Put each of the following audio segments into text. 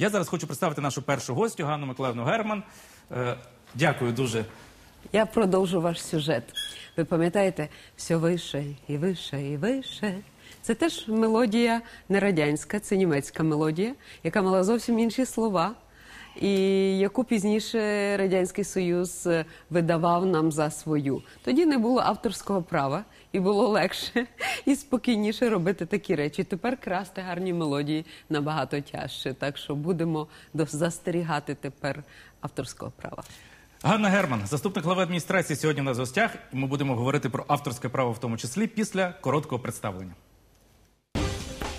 Я зараз хочу представити нашу першу гостю Ганну Миколаївну Герман. Е, Дякую дуже. Я продовжу ваш сюжет. Ви пам'ятаєте, все вище і вище і вище. Це теж мелодія не радянська, це німецька мелодія, яка мала зовсім інші слова, і яку пізніше Радянський Союз е, видавав нам за свою. Тоді не було авторського права, і було легше і спокійніше робити такі речі. Тепер красти гарні мелодії набагато тяжче. Так що будемо застерігати тепер авторського права. Ганна Герман, заступник глави адміністрації, сьогодні у нас гостях. Ми будемо говорити про авторське право, в тому числі після короткого представлення.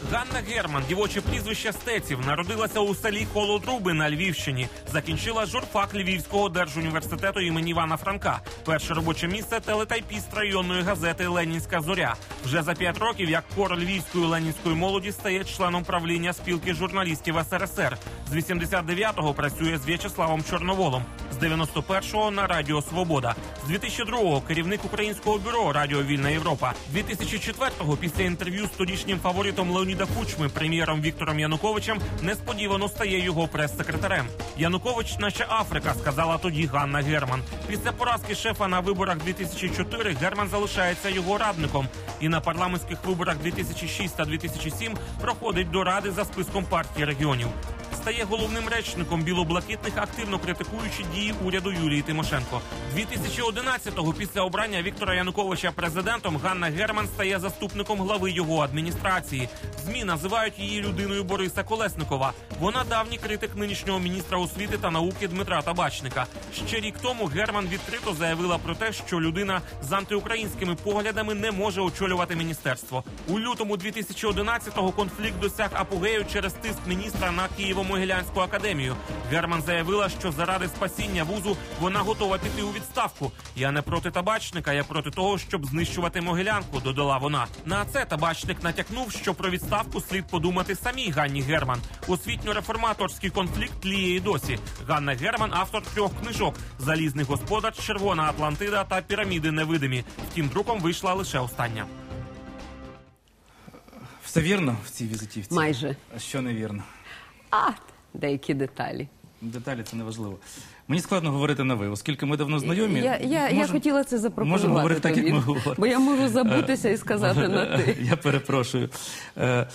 Ганна Герман, дівоче прізвище Стеців, народилася у селі Холодруби на Львівщині. Закінчила журфак Львівського держуніверситету імені Івана Франка. Перше робоче місце телетайпіст районної газети Ленінська зоря. Вже за п'ять років, як кор львівської ленінської молоді, стає членом правління спілки журналістів СРСР. З 89-го працює з В'ячеславом Чорноволом. З 91-го на Радіо Свобода. З 2002-го керівник українського бюро Радіо Вільна Європа. 2004-го після інтерв'ю з тодішнім фаворитом Леоніда Кучми, прем'єром Віктором Януковичем, несподівано стає його прес-секретарем. Янукович, наче Африка, сказала тоді Ганна Герман. Після поразки шефа на виборах 2004 Герман залишається його радником. І на парламентських виборах 2006 та 2007 проходить до ради за списком партії регіонів. Стає головним речником білоблакитних, активно критикуючи дії уряду Юлії Тимошенко. 2011-го, після обрання Віктора Януковича президентом, Ганна Герман стає заступником глави його адміністрації. ЗМІ називають її людиною Бориса Колесникова. Вона давній критик нинішнього міністра освіти та науки Дмитра Табачника. Ще рік тому Герман відкрито заявила про те, що людина з антиукраїнськими поглядами не може очолювати міністерство. У лютому 2011-го конфлікт досяг апогею через тиск міністра на Києво-Могилянську академію. Герман заявила, що заради спасіння вузу вона готова піти у відставку. Я не проти табачника, я проти того, щоб знищувати могилянку. Додала вона. На це табачник натякнув, що про відставку слід подумати самій Ганні Герман. Освітньо-реформаторський конфлікт тліє і досі. Ганна Герман автор трьох книжок: Залізний господар, Червона Атлантида та Піраміди невидимі. Втім, друком вийшла лише остання. Все вірно в цій візитівці? Майже. А що не вірно? А деякі деталі. Деталі це не важливо. Мені складно говорити на ви, оскільки ми давно знайомі. Я, я, я хотіла це запропонувати. Можемо говорити так, як ми говоримо. Бо я можу забутися і сказати на ти. Я перепрошую. Е,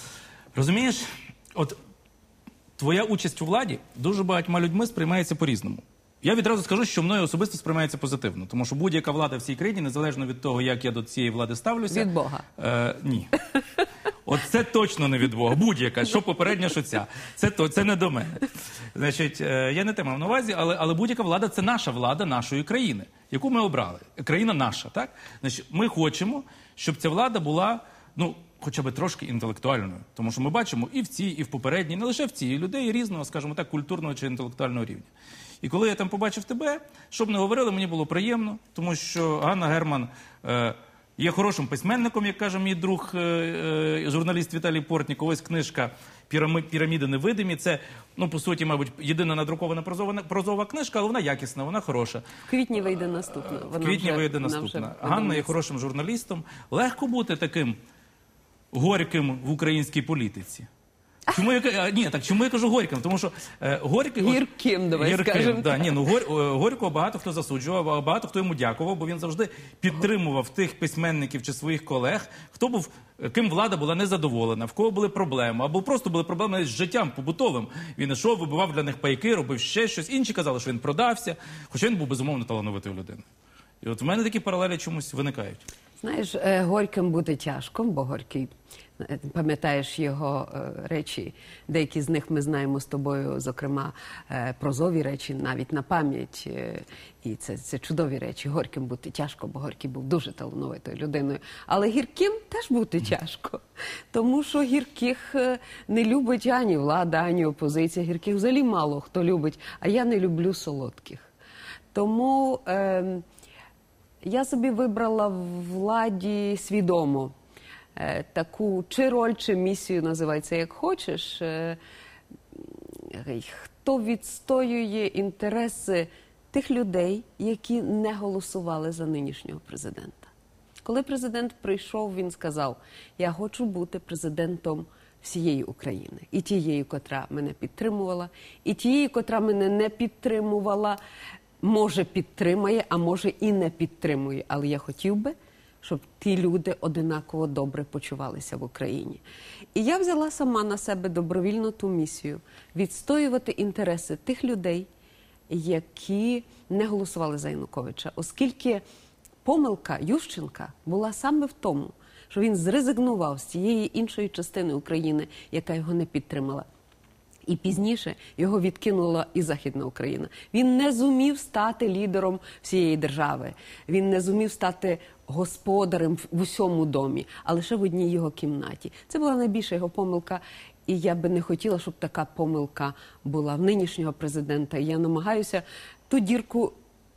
розумієш, от твоя участь у владі дуже багатьма людьми сприймається по-різному. Я відразу скажу, що мною особисто сприймається позитивно, тому що будь-яка влада в цій країні, незалежно від того, як я до цієї влади ставлюся. Від Бога. Е, ні. От це точно не від Бога. Будь-яка, що попередня, що ця. Це, то, це не до мене. Значить, е, я не те мав на увазі, але, але будь-яка влада це наша влада нашої країни, яку ми обрали. Країна наша, так? Значить, ми хочемо, щоб ця влада була, ну, хоча б трошки інтелектуальною. Тому що ми бачимо і в цій, і в попередній, не лише в цій, людей різного, скажімо так, культурного чи інтелектуального рівня. І коли я там побачив тебе, щоб не говорили, мені було приємно, тому що Ганна Герман. Е, Є хорошим письменником, як каже мій друг, е, е, журналіст Віталій Портніков. Ось книжка Піраміди невидимі. Це, ну, по суті, мабуть, єдина надрукована прозова, прозова книжка, але вона якісна, вона хороша. В квітні вийде наступна. В квітні вже- вийде наступна. Ганна є хорошим журналістом. Легко бути таким горьким в українській політиці. Чому я ка- а, ні, так чому я кажу горьким? Тому що е, горький от- Гірким, давай скажемо Да, ні, ну гор, е, горького багато хто засуджував, а багато хто йому дякував, бо він завжди підтримував тих письменників чи своїх колег, хто був е, ким влада була незадоволена, в кого були проблеми, або просто були проблеми з життям побутовим. Він йшов, вибивав для них пайки, робив ще щось. Інші казали, що він продався, хоча він був безумовно талановитою людиною. І от в мене такі паралелі чомусь виникають. Знаєш, е, горьким бути тяжко, бо горький. е, Пам'ятаєш його е, речі, деякі з них ми знаємо з тобою, зокрема, е, прозові речі, навіть на пам'ять. е, І це, це чудові речі. Горьким бути тяжко, бо Горький був дуже талановитою людиною. Але гірким теж бути тяжко. Тому що гірких е, не любить ані влада, ані опозиція. Гірких взагалі мало хто любить, а я не люблю солодких. Тому. ем, я собі вибрала владі свідомо е, таку чи роль, чи місію називається як хочеш. е, Хто відстоює інтереси тих людей, які не голосували за нинішнього президента. Коли президент прийшов, він сказав: Я хочу бути президентом всієї України, і тієї, котра мене підтримувала, і тієї, котра мене не підтримувала, може підтримає, а може і не підтримує. Але я хотів би, щоб ті люди одинаково добре почувалися в Україні. І я взяла сама на себе добровільно ту місію відстоювати інтереси тих людей, які не голосували за Януковича, оскільки помилка Ющенка була саме в тому, що він зрезигнував з цієї іншої частини України, яка його не підтримала. І пізніше його відкинула і Західна Україна. Він не зумів стати лідером всієї держави. Він не зумів стати господарем в- усьому домі, а лише в одній його кімнаті. Це була найбільша його помилка. І я би не хотіла, щоб така помилка була в нинішнього президента. Я намагаюся ту дірку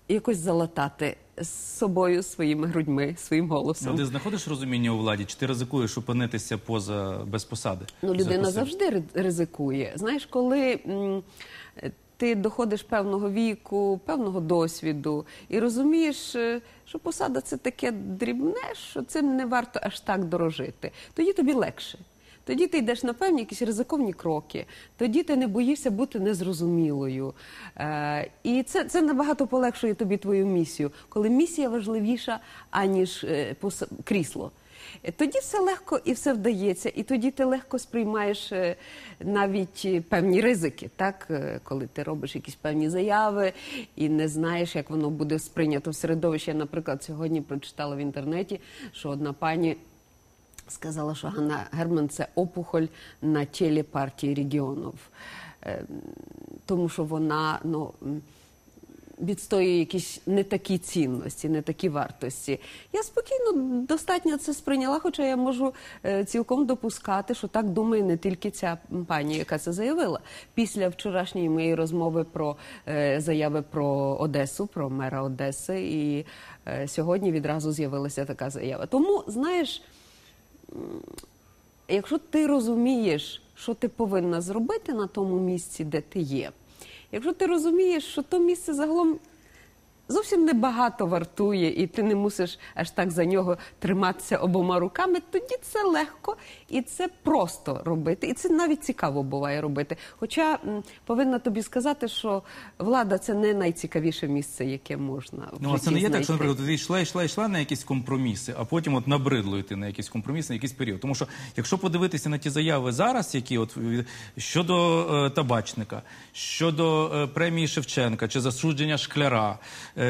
якось залатати з собою, своїми грудьми, своїм голосом. Ну, ти знаходиш розуміння у владі, чи ти ризикуєш опинитися поза без посади? Ну, людина Закусив? завжди ризикує. Знаєш, коли м, ти доходиш певного віку, певного досвіду, і розумієш, е, що посада це таке дрібне, що цим не варто аж так дорожити. Тоді тобі легше. Тоді ти йдеш на певні якісь ризиковні кроки, тоді ти не боїшся бути незрозумілою. Е, і це, це набагато полегшує тобі твою місію, коли місія важливіша, аніж е, пос- крісло. Е, Тоді все легко і все вдається, і тоді ти легко сприймаєш е, навіть е, певні ризики, так коли ти робиш якісь певні заяви і не знаєш, як воно буде сприйнято в середовищі. Я, наприклад, сьогодні прочитала в інтернеті, що одна пані сказала, що Ганна Герман це опухоль на тілі партії регіонів, Е, тому що вона ну. відстоює якісь не такі цінності, не такі вартості. Я спокійно достатньо це сприйняла, хоча я можу е, цілком допускати, що так думає не тільки ця пані, яка це заявила. Після вчорашньої моєї розмови про е, заяви про Одесу, про мера Одеси, і сьогодні відразу з'явилася така заява. Тому, знаєш, якщо ти розумієш, що ти повинна зробити на тому місці, де ти є, якщо ти розумієш, що то місце загалом зовсім небагато вартує, і ти не мусиш аж так за нього триматися обома руками, тоді це легко і це просто робити. І це навіть цікаво буває робити. Хоча повинна тобі сказати, що влада це не найцікавіше місце, яке можна в Ну, а це не є так, що, наприклад, ти йшла, йшла, йшла на якісь компроміси, а потім от набридло йти на якісь компроміси, на якийсь період. Тому що, якщо подивитися на ті заяви зараз, які от е, щодо е, табачника, щодо е, премії Шевченка чи засудження шкляра,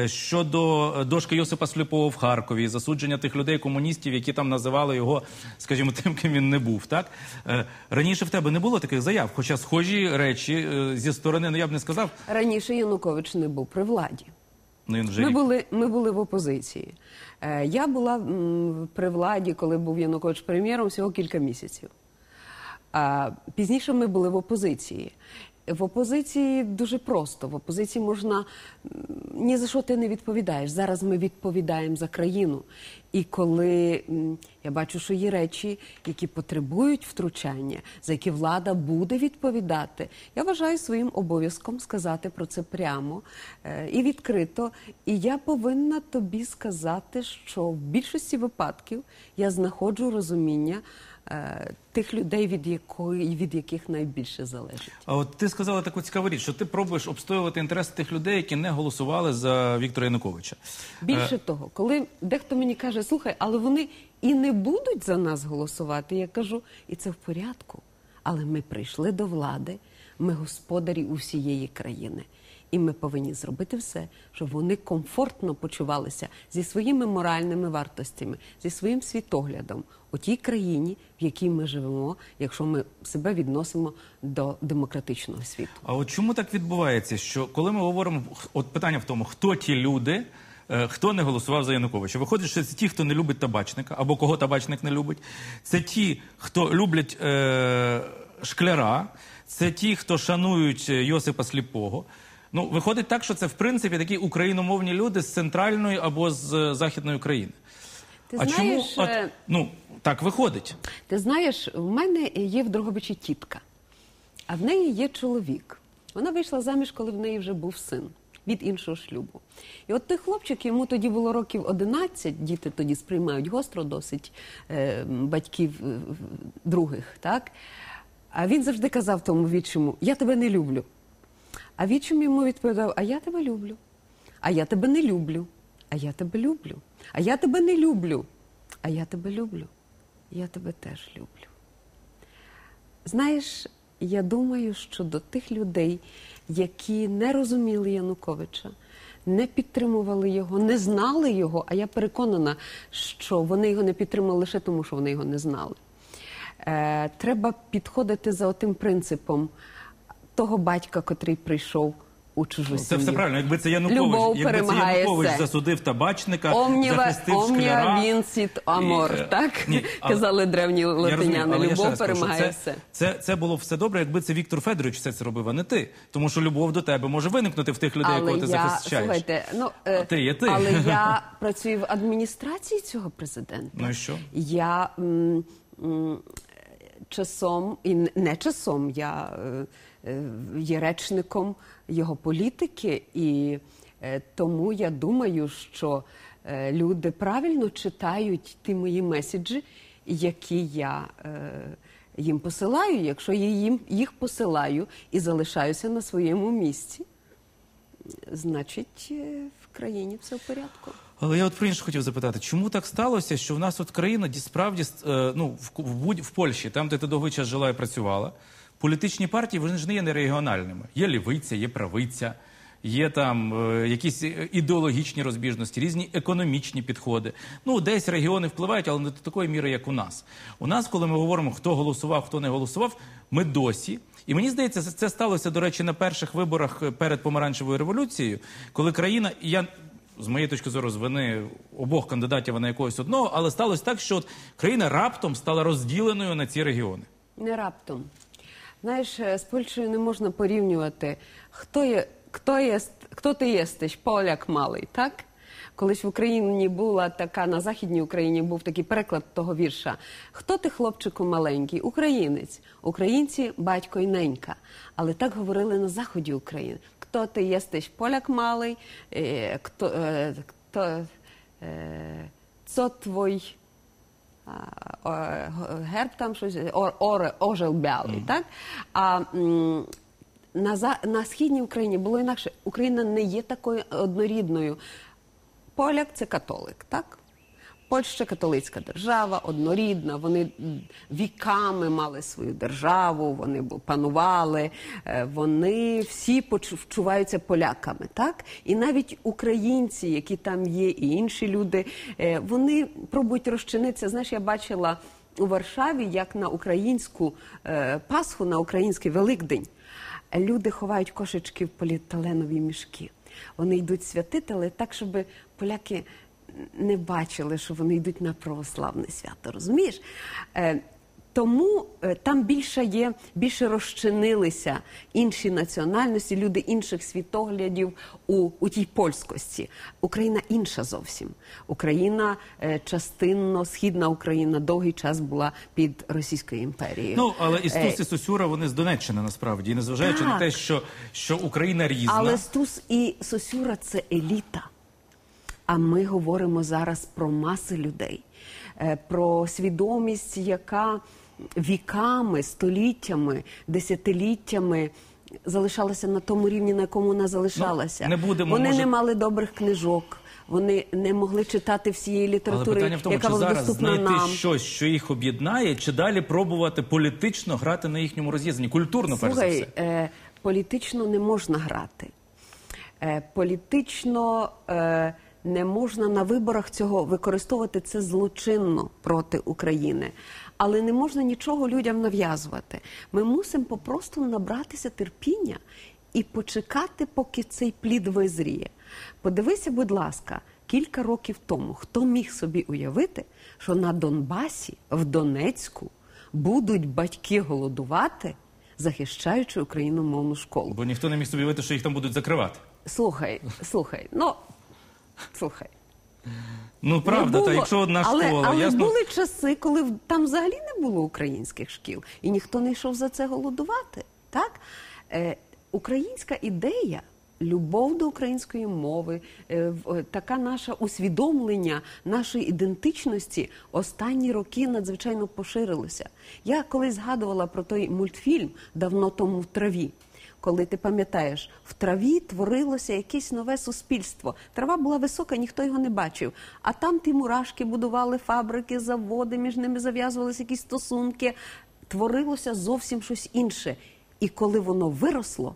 щодо е, дошки Йосипа Сліпого в Харкові, засудження тих людей, комуністів, які там називали його, скажімо, тим, ким він не був. Так Е, раніше в тебе не було таких заяв, хоча схожі речі е, зі сторони, ну я б не сказав, Раніше Янукович не був при владі. ну вже Ми були, ми були в опозиції. Е, я була м, при владі, коли був Янукович прем'єром, всього кілька місяців. А пізніше ми були в опозиції. В опозиції дуже просто. В опозиції можна ні за що ти не відповідаєш. Зараз ми відповідаємо за країну. І коли я бачу, що є речі, які потребують втручання, за які влада буде відповідати, я вважаю своїм обов'язком сказати про це прямо е, і відкрито. І я повинна тобі сказати, що в більшості випадків я знаходжу розуміння тих людей, від якої від яких найбільше залежить. А от ти сказала таку цікаву річ, що ти пробуєш обстоювати інтереси тих людей, які не голосували за Віктора Януковича. Більше того, коли дехто мені каже, слухай, але вони і не будуть за нас голосувати, я кажу, і це в порядку. Але ми прийшли до влади, ми господарі усієї країни. І ми повинні зробити все, щоб вони комфортно почувалися зі своїми моральними вартостями, зі своїм світоглядом у тій країні, в якій ми живемо, якщо ми себе відносимо до демократичного світу. А от чому так відбувається? Що коли ми говоримо, от питання в тому, хто ті люди, е, хто не голосував за Януковича? Виходить, що це ті, хто не любить табачника, або кого табачник не любить. Це ті, хто люблять е, шкляра, це ті, хто шанують е, Йосипа Сліпого. Ну, виходить так, що це в принципі такі україномовні люди з центральної або з е, західної України. Ти а знаєш, чому от, е, ну так виходить? Ти знаєш, в мене є в Дрогобичі тітка, а в неї є чоловік. Вона вийшла заміж, коли в неї вже був син від іншого шлюбу. І от той хлопчик, йому тоді було років 11, діти тоді сприймають гостро досить е, батьків е, других, так? А він завжди казав тому відчиму: Я тебе не люблю. А відчим йому відповідав: А я тебе люблю. А я тебе не люблю. А я тебе люблю. А я тебе не люблю. А я тебе люблю. Я тебе теж люблю. Знаєш, я думаю, що до тих людей, які не розуміли Януковича, не підтримували його, не знали його, а я переконана, що вони його не підтримали лише тому, що вони його не знали. Е, треба підходити за отим принципом того батька, котрий прийшов у чужу Це сім'ю. все правильно. Якби це Янукович, Любов якби це Янукович все. засудив табачника, Омніва, захистив шкляра. вінсіт амор, І, е, так? ні, але- Казали древні розумію, латиняни. ще Любов кажу, перемагає це, все. Це, це було все добре, якби це Віктор Федорович все це робив, а не ти. Тому що любов до тебе може виникнути в тих людей, Але якого ти я, захищаєш. слухайте, ну, е, А ти є ти. але я працюю в адміністрації цього президента. Ну і що? Я м, м, часом, і не часом, я е, е, є речником його політики, і е, тому я думаю, що люди правильно читають ті мої меседжі, які я. Їм посилаю, якщо я їм їх посилаю і залишаюся на своєму місці, значить в країні все в порядку. Але я от про інше хотів запитати, чому так сталося, що в нас от країна ді- справді е, ну, в, будь- в Польщі, там, де ти довгий час жила і працювала, політичні партії вони ж не є нерегіональними. Є лівиця, є правиця, є там е, якісь е, ідеологічні розбіжності, різні економічні підходи. Ну, десь регіони впливають, але не до такої міри, як у нас. У нас, коли ми говоримо, хто голосував, хто не голосував, ми досі. І мені здається, це- це сталося, до речі, на перших виборах е, перед помаранчевою революцією, коли країна, я з моєї точки зору, з вини обох кандидатів, а не якогось одного, але сталося так, що от країна раптом стала розділеною на ці регіони. Не раптом. Знаєш, е, з Польщею не можна порівнювати, хто є, хто є, хто ти єстиш, поляк малий, так? Колись в Україні була така, на Західній Україні був такий переклад того вірша. Хто ти, хлопчику маленький? Українець. Українці батько і ненька. Але так говорили на заході України. Хто ти єстиш, поляк малий, е, хто, е, хто, е, co о, герб там щось ожел бялий, так? А на, за, на східній Україні було інакше. Україна не є такою однорідною. Поляк це католик, так? Польща католицька держава, однорідна. Вони віками мали свою державу, вони панували, е, вони всі почу- вчуваються поляками, так? І навіть українці, які там є, і інші люди, е, вони пробують розчинитися. Знаєш, я бачила у Варшаві, як на українську е, Пасху, на український Великдень, люди ховають кошечки в поліетиленові мішки. Вони йдуть святити, але так, щоб поляки не бачили, що вони йдуть на православне свято. Розумієш? Е, тому е, там більше є, більше розчинилися інші національності, люди інших світоглядів у, у тій польськості. Україна інша зовсім. Україна е, частинно, східна Україна довгий час була під Російською імперією. Ну, але і Е, Стус і Сосюра, вони з Донеччини насправді. І незважаючи на те, що, що Україна різна. Але Стус і Сосюра це еліта. А ми говоримо зараз про маси людей, е, про свідомість, яка віками, століттями, десятиліттями залишалася на тому рівні, на якому вона залишалася. Ну, не будемо, Вони може- не мали добрих книжок. Вони не могли читати всієї літератури, питання в тому, яка чи була зараз доступна знайти нам. щось, що їх об'єднає, чи далі пробувати політично грати на їхньому роз'єднанні, культурно, перш за все. е, політично не можна грати. Е, політично е, не можна на виборах цього використовувати це злочинно проти України. Але не можна нічого людям нав'язувати. Ми мусимо попросту набратися терпіння і почекати, поки цей плід визріє. Подивися, будь ласка, кілька років тому, хто міг собі уявити, що на Донбасі, в Донецьку, будуть батьки голодувати, захищаючи україномовну школу. Бо ніхто не міг собі вити, що їх там будуть закривати. Слухай, слухай, ну слухай. Ну правда, було, та якщо одна але, школа, але ясно. були часи, коли там взагалі не було українських шкіл, і ніхто не йшов за це голодувати. Так? Е, українська ідея любов до української мови, е, е, така наша усвідомлення нашої ідентичності останні роки надзвичайно поширилося. Я колись згадувала про той мультфільм давно тому в траві. Коли ти пам'ятаєш, в траві творилося якесь нове суспільство. Трава була висока, ніхто його не бачив. А там ті мурашки будували фабрики, заводи, між ними зав'язувалися якісь стосунки. Творилося зовсім щось інше. І коли воно виросло,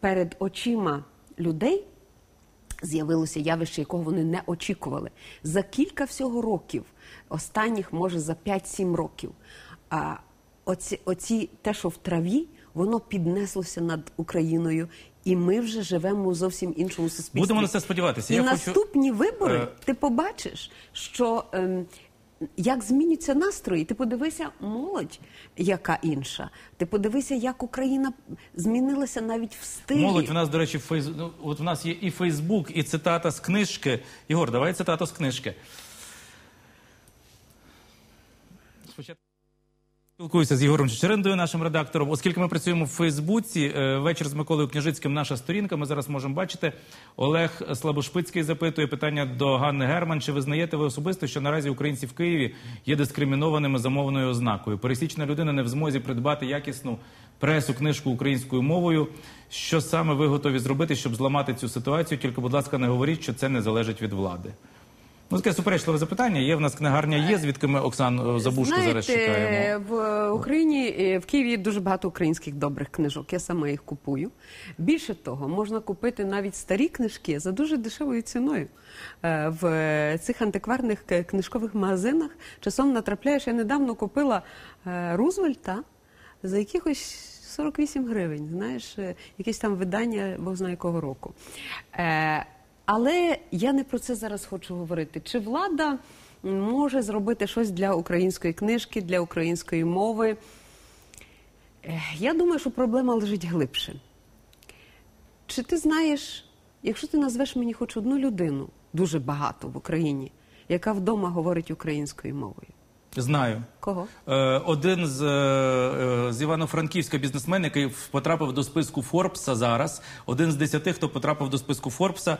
перед очима людей з'явилося явище, якого вони не очікували. За кілька всього років, останніх, може, за 5-7 років, а оці, оці те, що в траві, воно піднеслося над Україною, і ми вже живемо у зовсім іншому суспільстві. Будемо на це сподіватися. І Я хочу- наступні вибори Е, ти побачиш, що ем, як змінюються настрої. Ти подивися, молодь, яка інша. Ти подивися, як Україна змінилася навіть в стилі. Молодь в нас, до речі, фейс... ну, от в нас є і Фейсбук, і цитата з книжки. Ігор, давай цитату з книжки. Спілкуюся з Ігорем Чечерендою, нашим редактором. Оскільки ми працюємо в Фейсбуці, е, вечір з Миколою Княжицьким, наша сторінка. Ми зараз можемо бачити. Олег Слабошпицький запитує питання до Ганни Герман. Чи визнаєте ви особисто, що наразі українці в Києві є дискримінованими за мовною ознакою? Пересічна людина не в змозі придбати якісну пресу, книжку українською мовою. Що саме ви готові зробити, щоб зламати цю ситуацію? Тільки, будь ласка, не говоріть, що це не залежить від влади. Ну, таке суперечливе запитання. Є в нас книгарня є, звідки ми Оксан Забушку зараз чекаємо. в Україні е, в Києві є дуже багато українських добрих книжок. Я сама їх купую. Більше того, можна купити навіть старі книжки за дуже дешевою ціною. Е, В цих антикварних книжкових магазинах часом натрапляєш. Я недавно купила е, Рузвельта за якихось 48 гривень. Знаєш, е, якесь там видання, Бог знає якого року. Е, Але я не про це зараз хочу говорити. Чи влада може зробити щось для української книжки, для української мови? Я думаю, що проблема лежить глибше. Чи ти знаєш, якщо ти назвеш мені хоч одну людину, дуже багато в Україні, яка вдома говорить українською мовою? Знаю. Кого? Е, Один з, е, е, з Івано-Франківська бізнесмен, який потрапив до списку Форбса зараз, один з десяти, хто потрапив до списку Форбса,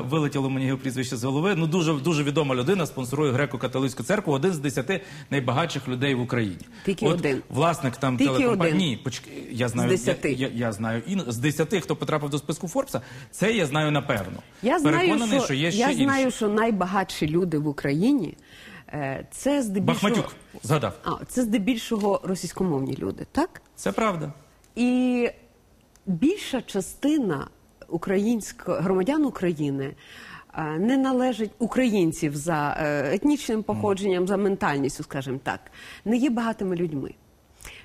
вилетіло мені його прізвище з голови. Ну дуже дуже відома людина, спонсорує греко-католицьку церкву. Один з десяти найбагатших людей в Україні. Тільки От один. Власник там Тільки телекомпанії. один. Ні, почекай, я знаю. З десяти. Я, я, я знаю і з десяти, хто потрапив до списку Форбса, це я знаю напевно. Я знаю, Переконаний, що, що є ще я інші. знаю, що найбагатші люди в Україні це здебільшого, Бахматюк згадав. а, це здебільшого російськомовні люди, так? Це правда. І більша частина українсько громадян України е, не належить українців за е, етнічним походженням, за ментальністю, скажімо так, не є багатими людьми.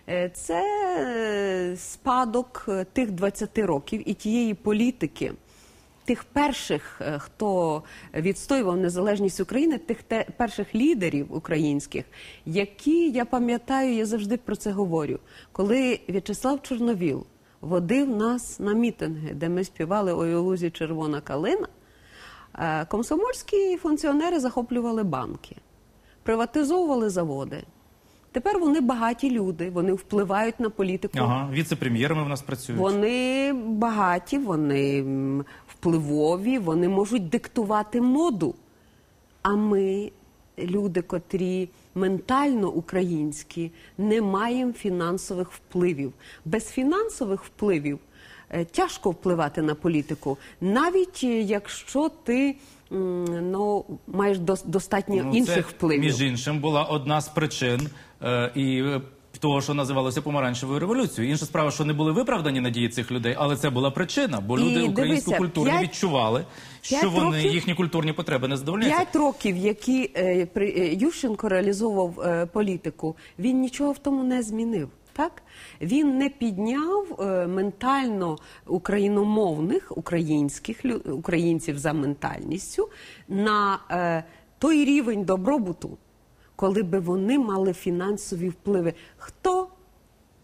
Е, Це е, спадок е, тих 20 років і тієї політики. Тих перших, е, хто відстоював незалежність України, тих те, перших лідерів українських, які я пам'ятаю, я завжди про це говорю. Коли В'ячеслав Чорновіл водив нас на мітинги, де ми співали «Ой у лузі червона калина, е, комсомольські функціонери захоплювали банки, приватизовували заводи. Тепер вони багаті люди, вони впливають на політику. Ага, віце-прем'єрами в нас працюють. Вони багаті, вони впливові, вони можуть диктувати моду. А ми, люди, котрі ментально українські, не маємо фінансових впливів. Без фінансових впливів е, тяжко впливати на політику, навіть е, якщо ти ну, маєш дос- достатньо Ну, інших це, впливів. Між іншим, була одна з причин е, і е, того, що називалося помаранчевою революцією. Інша справа, що не були виправдані надії цих людей, але це була причина, бо І люди українську культуру п'ять- відчували, що вони років- їхні культурні потреби не задовольняються. П'ять років, які е, при, е, Ющенко реалізовував е, політику, він нічого в тому не змінив. Так він не підняв е, ментально україномовних українських лю- українців за ментальністю на е, той рівень добробуту, коли би вони мали фінансові впливи. Хто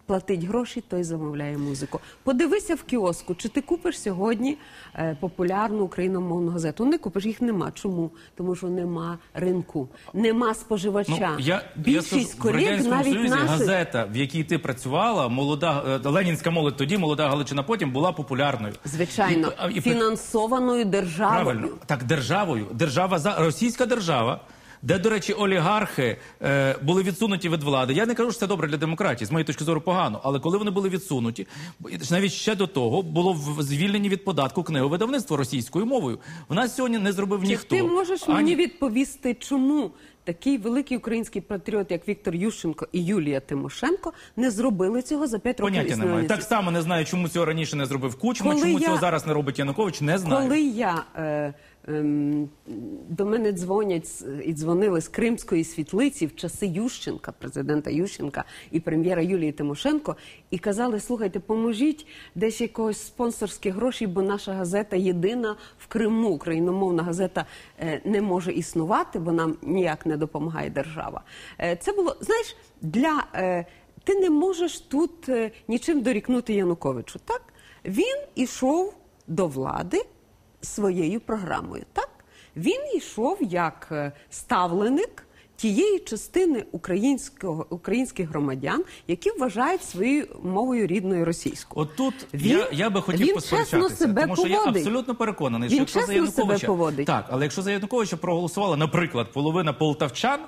платить гроші, той замовляє музику. Подивися в кіоску, чи ти купиш сьогодні е, популярну україномовну газету? Не купиш, їх нема. Чому? Тому що нема ринку, нема споживача. Ну, я, я Більшість колег Радянському навіть Союзі наших газета, в якій ти працювала, молода е, ленінська молодь тоді, молода Галичина потім була популярною. звичайно І- і- фінансованою державою. Правильно, так державою. Держава за російська держава. Де, до речі, олігархи е, були відсунуті від влади. Я не кажу, що це добре для демократії, з моєї точки зору погано. Але коли вони були відсунуті, навіть ще до того було звільнені від податку книговидавництво російською мовою. В нас сьогодні не зробив Чи ніхто. ти можеш Ані- мені відповісти, чому такий великий український патріот, як Віктор Ющенко і Юлія Тимошенко, не зробили цього за п'ять років Поняття існування? немає. Так само не знаю, чому цього раніше не зробив Кучма, Коли чому я- цього зараз не робить Янукович, не знаю. Коли я е, до мене дзвонять і дзвонили з Кримської світлиці в часи Ющенка, президента Ющенка і прем'єра Юлії Тимошенко, і казали: слухайте, поможіть десь якогось спонсорські гроші, бо наша газета єдина в Криму, україномовна газета е, не може існувати, бо нам ніяк не допомагає держава. Е, це було знаєш для. Е, ти не можеш тут нічим дорікнути Януковичу. Так він ішов до влади своєю програмою. Так він йшов як е, ставленик тієї частини українського українських громадян, які вважають своєю мовою рідною російську. От тут Він- я, я би хотів він чесно себе тому що я абсолютно переконаний, Він що якщо за Януковича поводить. так, але якщо за Януковича проголосувала, наприклад, половина полтавчан.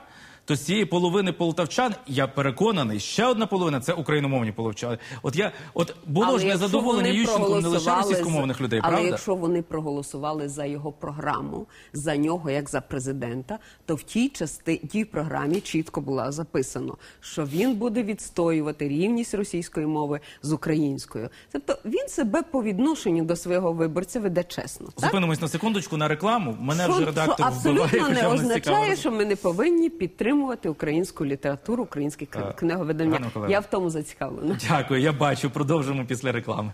То з цієї половини полтавчан, я переконаний, ще одна половина це україномовні полтавчани. От я от було Але ж незадоволення Ющенком не лише російськомовних людей, але правда? якщо вони проголосували за його програму, за нього як за президента, то в тій части тій програмі чітко було записано, що він буде відстоювати рівність російської мови з українською. Тобто він себе по відношенню до свого виборця веде чесно. Так? Зупинимось на секундочку на рекламу. Мене що, вже редактор що абсолютно вбиває, не означає, що ми не повинні підтримувати підтримувати українську літературу, українське А, книговидання. Я в тому зацікавлена. Дякую, я бачу. Продовжимо після реклами.